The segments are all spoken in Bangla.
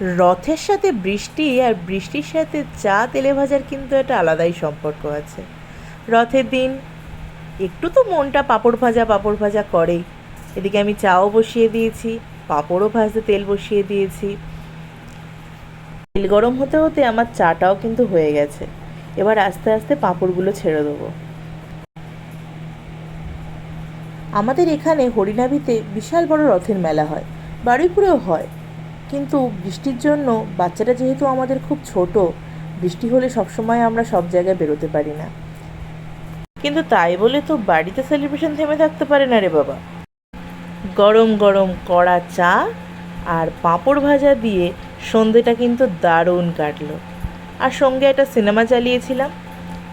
রথের সাথে বৃষ্টি আর বৃষ্টির সাথে চা তেলে ভাজার কিন্তু একটা আলাদাই সম্পর্ক আছে। রথের দিন একটু তো মনটা পাঁপড় ভাজা পাঁপড় ভাজা করেই। এদিকে আমি চাও বসিয়ে দিয়েছি, পাঁপড়ও ভাজতে তেল বসিয়ে দিয়েছি। তেল গরম হতে হতে আমার চাটাও কিন্তু হয়ে গেছে। এবার আস্তে আস্তে পাঁপড়গুলো ছেড়ে দেবো। আমাদের এখানে হরিনাভিতে বিশাল বড় রথের মেলা হয়। বারুইপুরেও হয়। কিন্তু বৃষ্টির জন্য বাচ্চাটা যেহেতু আমাদের খুব ছোট, বৃষ্টি হলে সবসময় আমরা সব জায়গায় বেরোতে পারি না। কিন্তু তাই বলে তো বাড়িতে সেলিব্রেশন থেমে থাকতে পারে না রে বাবা। গরম গরম কড়া চা আর পাঁপড় ভাজা দিয়ে সন্ধেটা কিন্তু দারুণ কাটলো। আর সঙ্গে একটা সিনেমা চালিয়েছিলাম,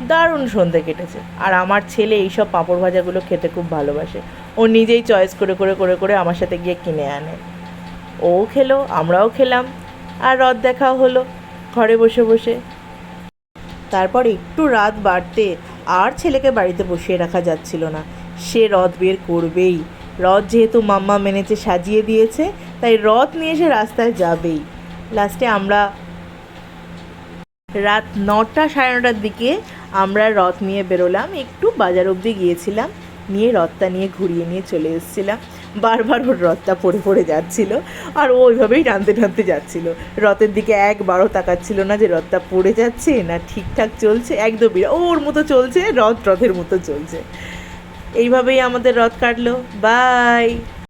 দারুণ সন্ধে কেটেছে। আর আমার ছেলে এইসব পাঁপড় ভাজাগুলো খেতে খুব ভালোবাসে। ও নিজেই চয়েস করে করে করে করে আমার সাথে গিয়ে কিনে আনে। ও খেলো, আমরাও খেলাম। আর রথ দেখাও হলো ঘরে বসে বসে। তারপর একটু রাত বাড়তে আর ছেলেকে বাড়িতে বসিয়ে রাখা যাচ্ছিল না। সে রথ বের করবেই। রথ যেহেতু মাম্মা মেনেছে সাজিয়ে দিয়েছে, তাই রথ নিয়ে সে রাস্তায় যাবেই। লাস্টে আমরা রাত নটা সাড়ে নটার দিকে আমরা রথ নিয়ে বেরোলাম। একটু বাজার অবধি গিয়েছিলাম। নিয়ে রথটা নিয়ে ঘুরিয়ে নিয়ে চলে এসেছিলাম। বারবার ওর রথটা পড়ে পড়ে যাচ্ছিল আর ও ওইভাবেই টানতে টানতে যাচ্ছিল। রথের দিকে একবারও তাকাচ্ছিল না যে রথটা পড়ে যাচ্ছে না ঠিকঠাক চলছে, একদমই ওর মতো চলছে, রথ রথের মতো চলছে। এইভাবেই আমাদের রথ কাটলো। বাই